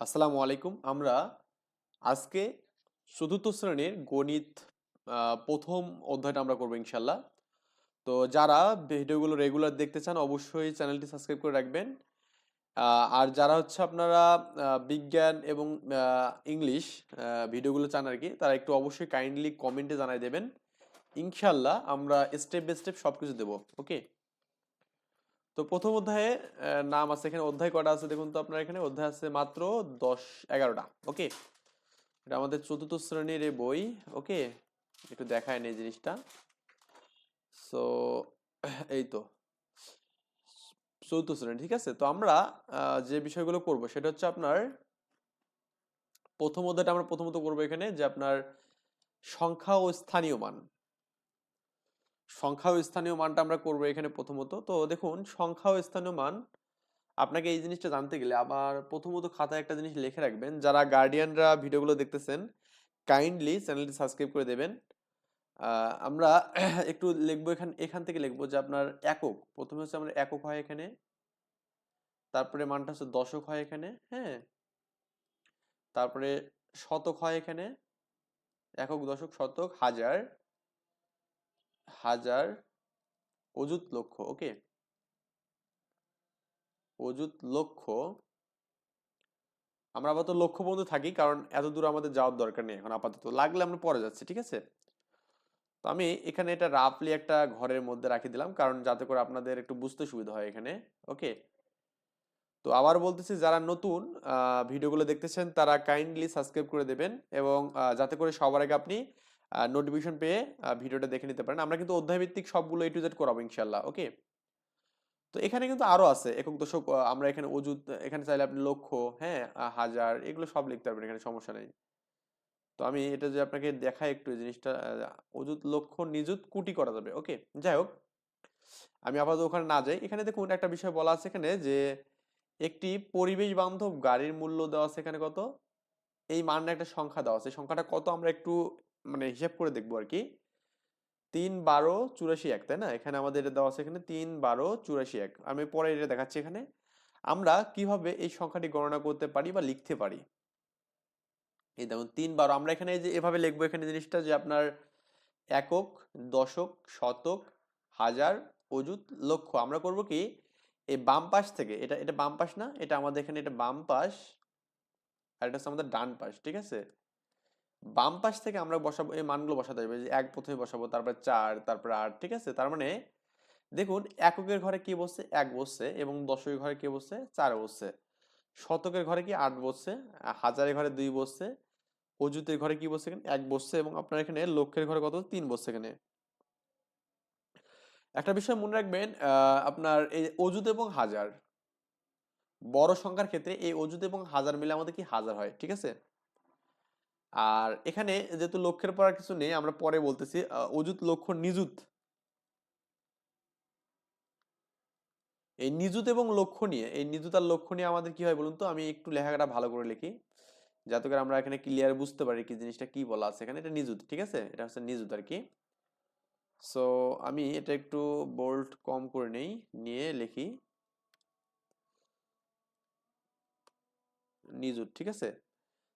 আসসালামু আলাইকুম। আমরা আজকে চতুর্থ শ্রেণির গণিত প্রথম অধ্যায়টা আমরা করব ইনশাল্লাহ তো যারা ভিডিওগুলো রেগুলার দেখতে চান, অবশ্যই চ্যানেলটি সাবস্ক্রাইব করে রাখবেন। আর যারা হচ্ছে আপনারা বিজ্ঞান এবং ইংলিশ ভিডিওগুলো চান আর কি, তারা একটু অবশ্যই কাইন্ডলি কমেন্টে জানাই দেবেন। ইনশাল্লাহ আমরা স্টেপ বাই স্টেপ সব কিছু দেবো, ওকে? তো প্রথম অধ্যায়ে নাম আছে এখানে, অধ্যায় কটা আছে দেখুন তো আপনার এখানে? অধ্যায় আছে মাত্র দশ, এগারোটা, ওকে? এটা আমাদের চতুর্থ শ্রেণির বই, ওকে? একটু দেখায় নেই জিনিসটা। সো এই তো। চতুর্থ শ্রেণি, ঠিক আছে? তো আমরা যে বিষয়গুলো করব সেটা হচ্ছে আপনার প্রথম অধ্যায়টা আমরা প্রথমত করব এখানে, যে আপনার সংখ্যা ও স্থানীয় মান। সংখ্যা ও স্থানীয় মানটা আমরা করব এখানে প্রথমত। তো দেখুন সংখ্যা ও স্থানীয় মান। আপনাকে এই জিনিসটা জানতে গেলে আবার প্রথমত খাতায় একটা জিনিস লিখে রাখবেন। যারা গার্ডিয়ানরা ভিডিওগুলো দেখতেছেন কাইন্ডলি চ্যানেলটি সাবস্ক্রাইব করে দেবেন। আমরা একটু লিখব এখান এখান থেকে লিখব যে আপনার একক। প্রথমে হচ্ছে আমরা একক হয় এখানে। তারপরে মানটা হচ্ছে দশক হয় এখানে হ্যাঁ। তারপরে শতক হয় এখানে। একক, দশক, শতক, হাজার। হাজার অযুত লক্ষ ওকে অযুত লক্ষ, আমরা আপাতত লক্ষ্য পর্যন্ত থাকি, কারণ এত দূর আমাদের যাওয়ার দরকার নেই এখন আপাতত। লাগলে আমরা পরে যাচ্ছি, ঠিক আছে? তো আমি এখানে এটা রাফলি একটা ঘরের মধ্যে রাখি দিলাম, কারণ যাতে করে আপনাদের একটু বুঝতে সুবিধা হয় এখানে ওকে তো আবার বলতেছি, যারা নতুন ভিডিওগুলো দেখতেছেন, তারা কাইন্ডলি সাবস্ক্রাইব করে দেবেন এবং যাতে করে সবার আগে আপনি নোটিফিকেশন পেয়ে ভিডিওটা দেখে নিতে পারেন। আমরা কিন্তু অধ্যায় ভিত্তিক সবগুলো এ টু জেড করাবো ইনশাল্লাহ ওকে তো এখানে কিন্তু আরও আছে একক দশক আমরা এখানে অযুত এখানে চাইলে আপনি লক্ষ হ্যাঁ হাজার এগুলো সব লিখতে পারবেন এখানে সমস্যা নেই। তো আমি এটা যে আপনাকে দেখাই একটু জিনিসটা আহ, অযুত লক্ষ নিযুত কোটি করা যাবে ওকে যাই হোক আমি আপাতত ওখানে না যাই। এখানে দেখুন একটা বিষয় বলা আছে এখানে যে একটি পরিবেশ বান্ধব গাড়ির মূল্য দেওয়া আছে এখানে কত? এই মানের একটা সংখ্যা দেওয়া আছে। সংখ্যাটা কত? আমরা একটু মানে হিসাব করে দেখব আর কি তিন বারো চুরাশি এক, তাই না? এখানে আমাদের এটা দেওয়া আছে এখানে তিন বারো চুরাশি এক। আমি পরে এটা দেখাচ্ছি এখানে। আমরা কীভাবে এই সংখ্যাটি গণনা করতে পারি বা লিখতে পারি? এই দেখুন, তিন বারো, আমরা এখানে যে এভাবে লিখব এখানে জিনিসটা যে আপনার একক, দশক, শতক, হাজার, অযুত, লক্ষ। আমরা করব কি? এই বাম পাশ থেকে, এটা এটা বাম পাশ না, এটা আমাদের এখানে এটা বাম পাশ, আর এটা হচ্ছে আমাদের ডান পাশ, ঠিক আছে? বাম পাশ থেকে আমরা বসাবো, এই মানগুলো বসাতে হবে যে এক প্রথমে বসাবো, তারপর চার, তারপর আট, ঠিক আছে? তার মানে দেখুন, এককের ঘরে কি বসছে? এক বসছে এবং দশকের ঘরে কি বসছে? চার বসছে। শতকের ঘরে কি আট বসছে? হাজারের ঘরে দুই বসছে। অযুতের ঘরে কি বসছে এক বসছে এবং আপনার এখানে লক্ষের ঘরে কত? তিন বসছে এখানে। একটা বিষয় মনে রাখবেন আপনার এই অযুত এবং হাজার, বড় সংখ্যার ক্ষেত্রে এই অযুত এবং হাজার মিলে আমাদের কি হাজার হয়, ঠিক আছে? আর এখানে যেহেতু লক্ষ্যের পর কিছু নেই আমরা পরে বলতেছি আহ, অযুত লক্ষ নিযুত। এই নিযুত এবং লক্ষ্য নিয়ে এই নিযুত আর লক্ষ্য নিয়ে আমাদের কি হয় বলুন তো? আমি একটু লেখাটা ভালো করে লিখি। যাতে করে আমরা এখানে ক্লিয়ার বুঝতে পারি কি জিনিসটা কি বলা আছে এখানে। এটা নিযুত ঠিক আছে? এটা হচ্ছে নিযুত আর কি। সো আমি এটা একটু বোল্ড কম করে নেই নিয়ে লিখি। নিযুত ঠিক আছে?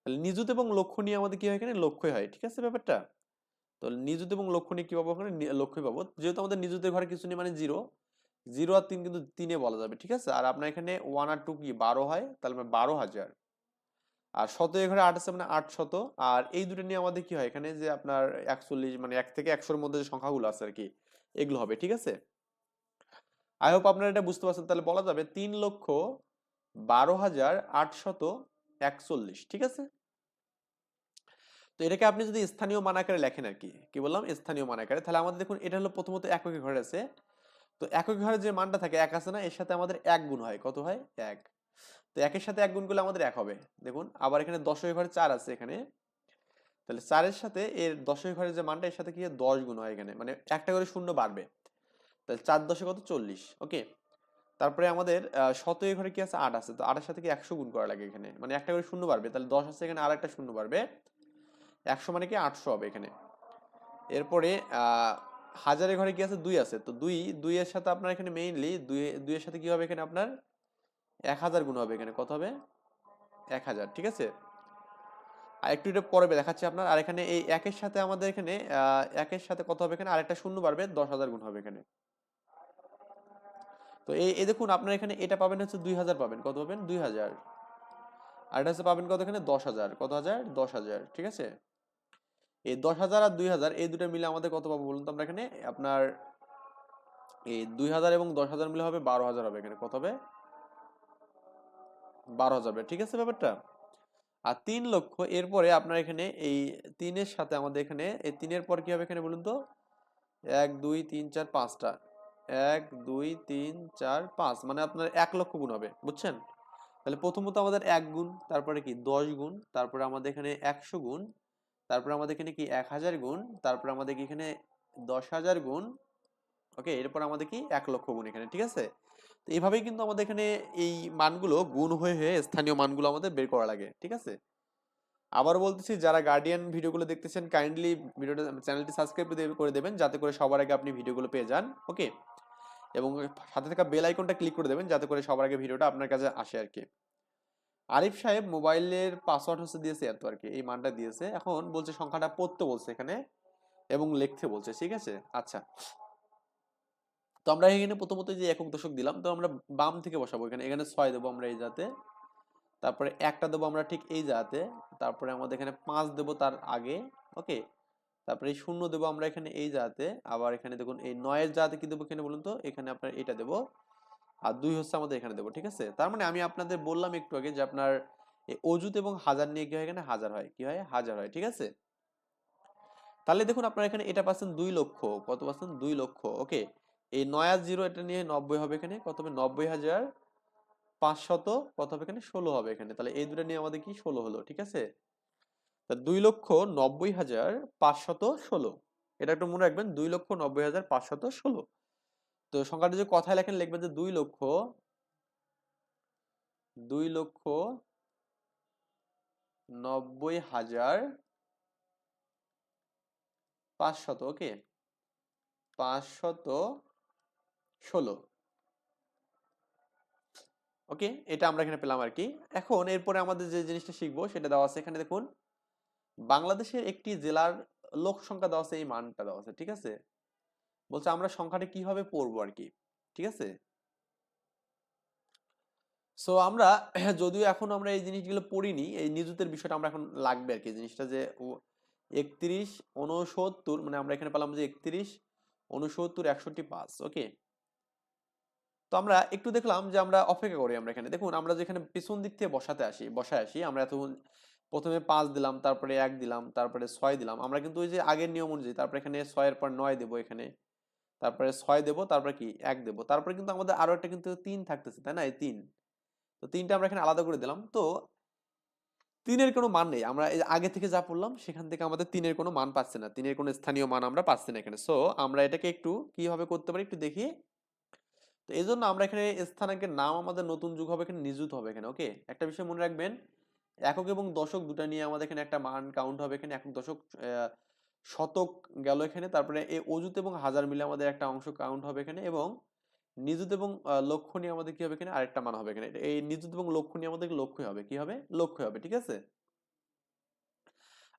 তাহলে নিযুত এবং লক্ষ্য নিয়ে আমাদের কি হয় এখানে? লক্ষ্যই হয়, ঠিক আছে ব্যাপারটা? তো নিযুত এবং লক্ষ্য নিয়ে কি পাবো ওখানে? লক্ষ্যই পাবো। যেহেতু আমাদের নিযুতের ঘরে কিছু নেই মানে জিরো জিরো আর তিন কিন্তু তিনে বলা যাবে, ঠিক আছে? আর আপনার এখানে ওয়ান আর টু কি? বারো হয়, তাহলে মানে বারো হাজার। আর শত এ ঘরে আট আছে মানে আট শত। আর এই দুটো নিয়ে আমাদের কি হয় এখানে? যে আপনার একচল্লিশ মানে এক থেকে একশোর মধ্যে যে সংখ্যাগুলো আছে আর কি, এগুলো হবে, ঠিক আছে? আই হোপ আপনারা এটা বুঝতে পারছেন। তাহলে বলা যাবে তিন লক্ষ বারো হাজার আটশত একচল্লিশ, ঠিক আছে? তো এটাকে আপনি যদি স্থানীয় মান আকারে লেখেন আর কি কি বললাম? স্থানীয় মান আকারে, তাহলে আমাদের দেখুন, এটা হলো প্রথমত এককে ঘরে আছে। তো একক ঘরে যে মানটা থাকে, এক আছে না, এর সাথে আমাদের এক গুণ হয়। কত হয়? এক। তো একের সাথে এক গুণ করলে আমাদের এক হবে। দেখুন, আবার এখানে দশের ঘরে চার আছে এখানে। তাহলে চারের সাথে এর দশের ঘরে যে মানটা, এর সাথে কি? দশ গুণ হয় এখানে। মানে একটা করে শূন্য বাড়বে। তাহলে চার দশে কত? চল্লিশ, ওকে? তারপরে আমাদের আহ, শতকের ঘরে কি আছে? আট আছে। তো আটের সাথে কি একশো গুণ করা লাগে এখানে? মানে একটা করে শূন্য বাড়বে। তাহলে দশ আছে এখানে আর একটা শূন্য বাড়বে। একশো মানে কি? আটশো হবে এখানে। এরপরে আহ হাজারের ঘরে কি আছে? দুই আছে। তো দুই দুইয়ের সাথে আপনার এখানে মেইনলি দুই দুইয়ের সাথে কি হবে এখানে আপনার? এক হাজার গুণ হবে এখানে। কত হবে? এক হাজার ঠিক আছে? আর একটু এটা পরে দেখাচ্ছি আপনার। আর এখানে এই একের সাথে আমাদের এখানে একের সাথে কত হবে এখানে? আরেকটা শূন্য বাড়বে দশ হাজার গুণ হবে এখানে। তো এই দেখুন, আপনার এখানে এটা পাবেন হচ্ছে দুই হাজার পাবেন। কত পাবেন? দুই হাজার। আর এটা হচ্ছে পাবেন কত এখানে? দশ হাজার। কত হাজার? দশ হাজার, ঠিক আছে? এই দশ হাজার আর দুই হাজার, এই দুটো মিলে আমাদের কত পাবো বলুন তো আমরা এখানে? আপনার এই দুই হাজার এবং দশ হাজার মিলে হবে বারো হাজার হবে এখানে। কত হবে? বারো হাজার হবে, ঠিক আছে ব্যাপারটা? আর তিন লক্ষ, এরপরে আপনার এখানে এই তিনের সাথে আমাদের এখানে, এই তিনের পর কি হবে এখানে বলুন তো? এক, দুই, তিন, চার, পাঁচটা। এক, দুই, তিন, চার, পাঁচ মানে আপনার এক লক্ষ গুণ হবে, বুঝছেন? তাহলে প্রথমত আমাদের এক গুণ, তারপরে কি? দশ গুণ, তারপরে আমাদের এখানে একশো গুণ, তারপরে আমাদের এখানে কি? এক হাজার গুণ, তারপরে আমাদের কি এখানে দশ হাজার গুণ ওকে এরপর আমাদের কি? এক লক্ষ গুণ এখানে, ঠিক আছে? তো এইভাবেই কিন্তু আমাদের এখানে এই মানগুলো গুণ হয়ে হয়ে স্থানীয় মানগুলো আমাদের বের করা লাগে, ঠিক আছে? আবার বলতেছি, যারা গার্ডিয়ান ভিডিওগুলো দেখতেছেন কাইন্ডলি ভিডিওটা, চ্যানেলটি সাবস্ক্রাইব করে দেবেন যাতে করে সবার আগে আপনি ভিডিওগুলো পেয়ে যান ওকে এবং সাথে থাকা বেল আইকনটা ক্লিক করে দেবেন যাতে করে সবার আগে ভিডিওটা আপনার কাছে আসে আর কি। আরিফ সাহেব মোবাইলের পাসওয়ার্ড হচ্ছে দিয়েছে এত আর কি, এই মানটা দিয়েছে। এখন বলছে সংখ্যাটা পড়তে বলছে এখানে এবং লিখতে বলছে, ঠিক আছে? আচ্ছা। তো আমরা এখানে প্রথমত যে একক দশক দিলাম, তো আমরা বাম থেকে বসাবো এখানে। এখানে ছয় দেবো আমরা এই জাতে। তারপরে একটা দেবো আমরা ঠিক এই জাতে। তারপরে আমাদের এখানে পাঁচ দেবো তার আগে ওকে তারপরে এই শূন্য দেবো আমরা এখানে এই জাতে, আবার এখানে দেখুন এই নয়ের জাতে কি দেবো এখানে বলুন তো? এখানে আপনার এটা দেবো, আর দুই হচ্ছে আমাদের এখানে দেবো, ঠিক আছে? তার মানে আমি আপনাদের বললাম একটু আগে যে আপনার অজুত এবং হাজার নিয়ে কি হয় এখানে? হাজার হয়। কি হয়? হাজার হয়, ঠিক আছে? তাহলে দেখুন আপনার এখানে এটা পাচ্ছেন দুই লক্ষ, কত পাচ্ছেন? দুই লক্ষ, ওকে? এই নয় আর জিরো এটা নিয়ে নব্বই হবে এখানে, কত হবে? নব্বই হাজার পাঁচশত, কত হবে এখানে? ষোলো হবে এখানে। তাহলে এই দুটো নিয়ে আমাদের কি? ষোলো হলো, ঠিক আছে? দুই লক্ষ নব্বই হাজার পাঁচশত ষোলো। এটা একটু মনে রাখবেন, দুই লক্ষ নব্বই হাজার পাঁচশত ষোলো। তো সংখ্যাটা যে কথায় লেখেন, লিখবেন যে দুই লক্ষ দুই লক্ষ নব্বই হাজার পাঁচশত ওকে পাঁচশত ষোলো। ওকে, এটা আমরা এখানে পেলাম আর কি। এখন এরপরে আমাদের যে জিনিসটা শিখব, সেটা দেওয়া আছে। এখানে দেখুন বাংলাদেশের একটি জেলার লোক সংখ্যা দেওয়া আছে, এই মানটা দেওয়া আছে, ঠিক আছে? বলছে আমরা সংখ্যাটা কীভাবে পড়ব আর কি ঠিক আছে? সো আমরা যদিও এখন আমরা এই জিনিসগুলো পড়িনি, এই নিযুতের বিষয়টা আমরা এখন লাগবে আর কি জিনিসটা যে একত্রিশ উনসত্তর মানে আমরা এখানে পেলাম যে একত্রিশ উনসত্তর একষট্টি পাঁচ ওকে তো আমরা একটু দেখলাম যে আমরা অপেক্ষা করি আমরা এখানে। দেখুন, আমরা যেখানে পিছন দিক থেকে বসাতে আসি, বসায় আসি, আমরা এত প্রথমে পাঁচ দিলাম, তারপরে এক দিলাম, তারপরে ছয় দিলাম। আমরা কিন্তু ওই যে আগের নিয়ম অনুযায়ী, তারপরে এখানে ছয়ের পর নয় দেবো এখানে। তারপরে ছয় দেবো, তারপরে কি? এক দেবো। তারপরে কিন্তু আমাদের আরও একটা কিন্তু তিন থাকতেছে, তাই না? এই তিন। তো তিনটা আমরা এখানে আলাদা করে দিলাম। তো তিনের কোনো মান নেই। আমরা আগে থেকে যা পড়লাম, সেখান থেকে আমাদের তিনের কোনো মান পাচ্ছে না। তিনের কোনো স্থানীয় মান আমরা পাচ্ছি না এখানে। সো আমরা এটাকে একটু কীভাবে করতে পারি একটু দেখি। তো এই জন্য আমরা এখানে স্থানাঙ্কের নাম আমাদের নতুন যুগ হবে, এখানে নিযুত হবে এখানে ওকে একটা বিষয় মনে রাখবেন একক এবং দশক দুটা নিয়ে আমাদের এখানে একটা মান কাউন্ট হবে এখানে। একক দশক শতক গেল এখানে। তারপরে এই অজুত এবং হাজার মিলে আমাদের একটা অংশ কাউন্ট হবে এখানে এবং নিযুত এবং লক্ষ্য নিয়ে আমাদের কি হবে এখানে? আরেকটা মান হবে এখানে। এই নিযুত এবং লক্ষ্য নিয়ে আমাদের লক্ষ্য হবে। কি হবে? লক্ষ্য হবে, ঠিক আছে?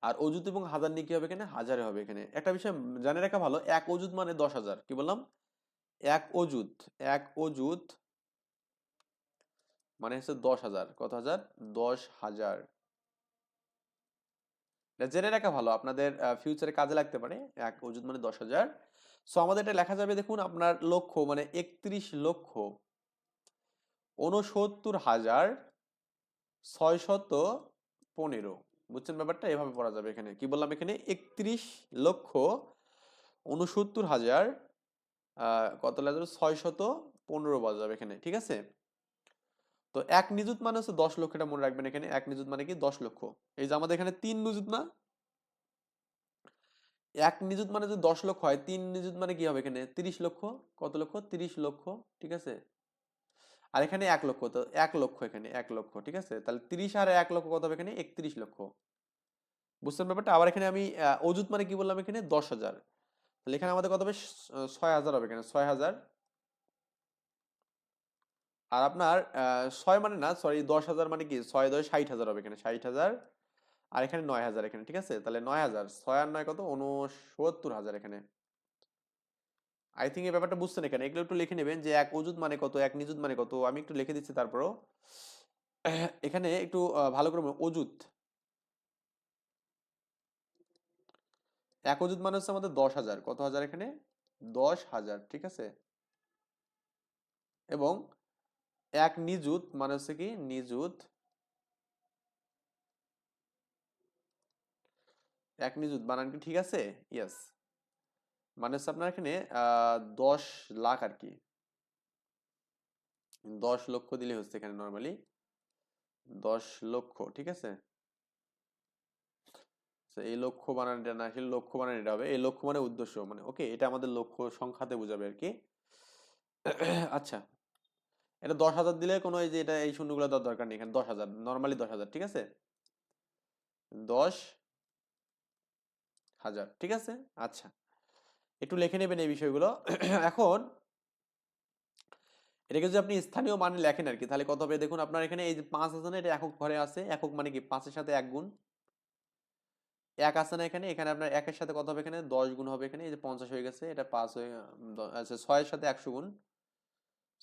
আর অজুত এবং হাজার নিয়ে কি হবে এখানে? হাজারে হবে এখানে। একটা বিষয় জানে রাখা ভালো, এক অজুত মানে দশ হাজার। কি বললাম? এক অজুত এক অজুত মানে হচ্ছে দশ হাজার। কত হাজার? দশ হাজার। জেনে রাখা ভালো, আপনাদের ফিউচারে কাজে লাগতে পারে। এক অজুত মানে দশ হাজার। সো আমাদের এটা লেখা যাবে দেখুন আপনার লক্ষ্য মানে একত্রিশ লক্ষ। উনসত্তর হাজার ছয়শত পনেরো। বুঝছেন ব্যাপারটা? এভাবে পড়া যাবে এখানে। কি বললাম এখানে? একত্রিশ লক্ষ উনসত্তর হাজার কত লাগবে ছয়শত পনেরো যাবে এখানে। ঠিক আছে? তো এক নিযুত মানে হচ্ছে দশ লক্ষ এটা মনে রাখবেন এখানে, এক নিযুত মানে কি দশ লক্ষ। এই যে আমাদের এখানে তিন নিযুত না? এক নিযুত মানে যদি দশ লক্ষ হয়, তিন নিযুত মানে কি হবে এখানে? তিরিশ লক্ষ, কত লক্ষ? তিরিশ লক্ষ, ঠিক আছে? আর এখানে এক লক্ষ, তো এক লক্ষ এখানে, এক লক্ষ, ঠিক আছে? তাহলে তিরিশ আর এক লক্ষ কত হবে এখানে? একত্রিশ লক্ষ। বুঝছেন ব্যাপারটা? আবার এখানে আমি অজুত মানে কি বললাম এখানে? দশ হাজার। তাহলে এখানে আমাদের কত হবে? ছয় হাজার হবে এখানে, ছয় হাজার আর আপনার ছয় মানে না সরি দশ হাজার মানে কি? ছয় দশ ষাট হাজার হবে এখানে, ষাট হাজার। আর এখানে নয় হাজার এখানে, ঠিক আছে? তাহলে নয় হাজার, ছয় আর নয় কত? উনসত্তর হাজার এখানে। আই থিঙ্ক এই ব্যাপারটা বুঝছেন এখানে। এগুলো একটু লিখে নেবেন যে এক অজুত মানে কত, এক নিযুত মানে কত? আমি একটু লিখে দিচ্ছি তারপরও। এখানে একটু ভালো করে অজুত এক অজুত মানে হচ্ছে আমাদের দশ হাজার। কত হাজার এখানে? দশ হাজার, ঠিক আছে? এবং এক নিযুত মানে হচ্ছে কি নিযুত এক নিযুত বানান কি ঠিক আছে? ইয়েস মানে হচ্ছে আপনার এখানে দশ লাখ আর কি। দশ লক্ষ দিলে হচ্ছে এখানে নর্মালি দশ লক্ষ, ঠিক আছে? এই লক্ষ্য বানানটা না আসলে লক্ষ্য বানান হবে। এই লক্ষ্য মানে উদ্দেশ্য মানে ওকে এটা আমাদের লক্ষ্য সংখ্যাতে বোঝাবে আর কি। আচ্ছা এটা দশ হাজার দিলে কোনো এই যে এটা, এই শূন্যগুলো দেওয়ার দরকার নেই এখানে, দশ হাজার নর্মালি দশ হাজার, ঠিক আছে? দশ হাজার, ঠিক আছে? আচ্ছা একটু লিখে নেবেন এই বিষয়গুলো। এখন এটাকে যদি আপনি স্থানীয় মানে লেখেন আর কি তাহলে কত হবে? দেখুন, আপনার এখানে এই যে পাঁচ আছে না, এটা একক ঘরে আছে, একক মানে কি? পাঁচের সাথে এক গুণ। এক আছে না এখানে এখানে আপনার একের সাথে কত হবে এখানে? দশ গুণ হবে এখানে, এই যে পঞ্চাশ হয়ে গেছে, এটা পাঁচ হয়ে আচ্ছা ছয়ের সাথে একশো গুণ।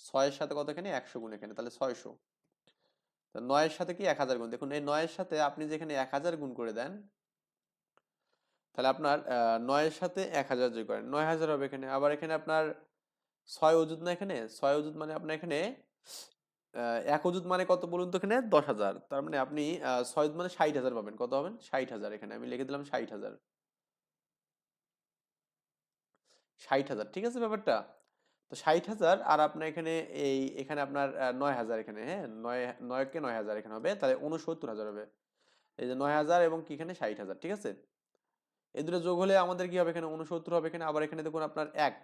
ছয়ের সাথে কত এখানে? একশো গুণ এখানে, তাহলে ছয়শো। নয়ের সাথে কি এক হাজার গুণ? দেখুন, এই নয়ের সাথে আপনি যেখানে এক হাজার গুণ করে দেন, তাহলে আপনার নয়ের সাথে এক হাজার যোগ করেন। নয় হাজার হবে এখানে। আবার এখানে আপনার ছয় অজুত না এখানে? ছয় অজুত মানে আপনার এখানে এক অজুত মানে কত বলুন তো এখানে? দশ হাজার। তার মানে আপনি ছয় মানে ষাট হাজার পাবেন। কত পাবেন? ষাট হাজার এখানে। আমি লিখে দিলাম ষাট হাজার। ষাট হাজার, ঠিক আছে ব্যাপারটা? তো ষাট হাজার আর আপনার এখানে এই, এখানে আপনার নয় হাজার এখানে হ্যাঁ? নয়, নয়কে নয় হাজার এখানে হবে, তাহলে উনসত্তর হাজার হবে। এই যে নয় হাজার এবং কি এখানে? ষাট হাজার, ঠিক আছে? এই দুটো যোগ হলে আমাদের কি হবে এখানে? উনসত্তর হবে এখানে, আবার এখানে দেখুন আপনার এক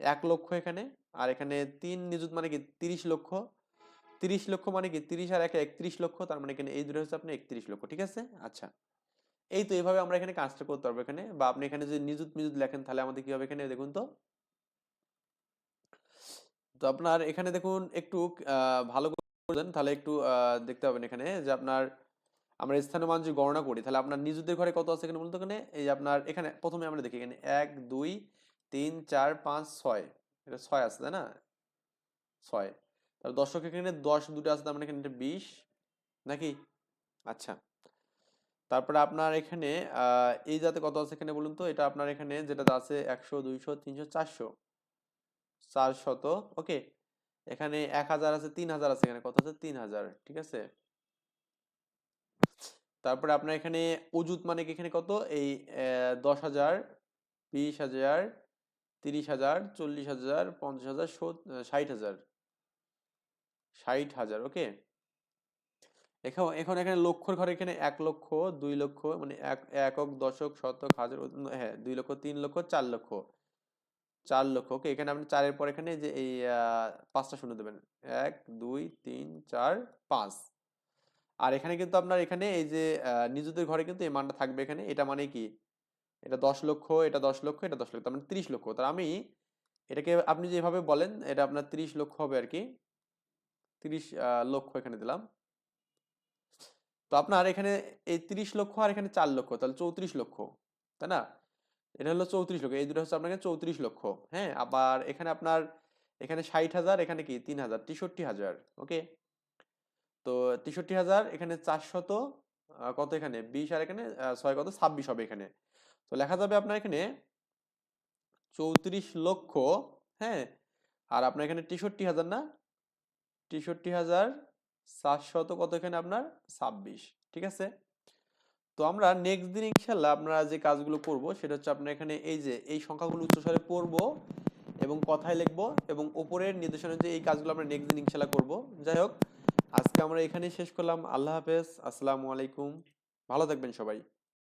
এক লক্ষ এখানে, আর এখানে তিন নিযুত মানে কি? তিরিশ লক্ষ তিরিশ লক্ষ মানে কি? তিরিশ আর এক একত্রিশ লক্ষ, তার মানে এখানে এই দুটো হচ্ছে আপনার একত্রিশ লক্ষ, ঠিক আছে? আচ্ছা। এই তো এইভাবে আমরা এখানে কাজটা করতে পারব এখানে, বা আপনি এখানে যদি নিযুত মিযুত লেখেন, তাহলে আমাদের কি হবে এখানে? দেখুন তো তো আপনার এখানে দেখুন একটু ভালো করে তাহলে একটু দেখতে পাবেন এখানে যে আপনার, আমরা স্থানীয় মান যদি গণনা করি, তাহলে আপনার নিজুদের ঘরে কত আছে এখানে বলতো এখানে? এই আপনার এখানে প্রথমে আমরা দেখি এখানে এক, দুই, তিন, চার, পাঁচ, ছয়। এটা ছয় আছে, তাই না? ছয়। তাহলে দর্শক এখানে দশ দুটো আছে, তার মানে এখানে এটা বিশ, নাকি? আচ্ছা। তারপরে আপনার এখানে এই যাতে কত আছে এখানে বলুন তো? এটা আপনার এখানে যেটা আছে একশো, দুইশো, তিনশো, চারশো। চারশত ওকে এখানে এক হাজার আছে, তিন হাজার আছে এখানে, কত আছে? তিন হাজার, ঠিক আছে? তারপরে আপনার এখানে অজুত মানে এখানে কত? এই দশ হাজার, বিশ হাজার, তিরিশ হাজার, চল্লিশ হাজার, পঞ্চাশ হাজার ষাট হাজার। ষাট হাজার ওকে এখন এখন এখানে লক্ষর ঘরে এখানে এক লক্ষ, দুই লক্ষ মানে এক, একক, দশক, শতক, হাজার হ্যাঁ দুই লক্ষ, তিন লক্ষ, চার লক্ষ। চার লক্ষ। ওকে, এখানে আপনি চারের পর এখানে যে এই পাঁচটা শূন্য দেবেন। এক, দুই, তিন, চার, পাঁচ। আর এখানে কিন্তু আপনার এখানে এই যে নিজেদের ঘরে কিন্তু এই মানটা থাকবে এখানে। এটা মানে কি? এটা দশ লক্ষ, এটা দশ লক্ষ, এটা দশ লক্ষ, তার মানে তিরিশ লক্ষ। তার আমি এটাকে আপনি যেভাবে বলেন, এটা আপনার তিরিশ লক্ষ হবে আর কি। তিরিশ লক্ষ এখানে দিলাম। তো আপনার এখানে এই তিরিশ লক্ষ আর এখানে চার লক্ষ, তাহলে চৌত্রিশ লক্ষ, তাই না? এটা হলো চৌত্রিশ লক্ষ, এই দুটো হচ্ছে এখানে চৌত্রিশ লক্ষ। হ্যাঁ আবার এখানে আপনার, এখানে ষাট হাজার, এখানে কি? তিন হাজার, তেষট্টি হাজার ওকে তো তেষট্টি হাজার, এখানে চারশত কত এখানে? বিশ, আর এখানে ছয় কত? ছাব্বিশ হবে এখানে। তো লেখা যাবে আপনার এখানে চৌত্রিশ লক্ষ হ্যাঁ? আর আপনার এখানে তেষট্টি হাজার না? তেষট্টি হাজার চারশত কত এখানে আপনার? ছাব্বিশ, ঠিক আছে? তো আমরা নেক্সট দিন ইনশাল্লাহ আপনারা যে কাজগুলো করব সেটা হচ্ছে আপনার এখানে এই যে, এই সংখ্যাগুলো উচ্চস্বরে পড়ব এবং কথায় লিখব এবং ওপরের নির্দেশনা যে এই কাজগুলো আমরা নেক্সট দিন ইনশাল্লাহ করব। যাই হোক, আজকে আমরা এখানে শেষ করলাম। আল্লাহ হাফেজ। আসসালামু আলাইকুম। ভালো থাকবেন সবাই।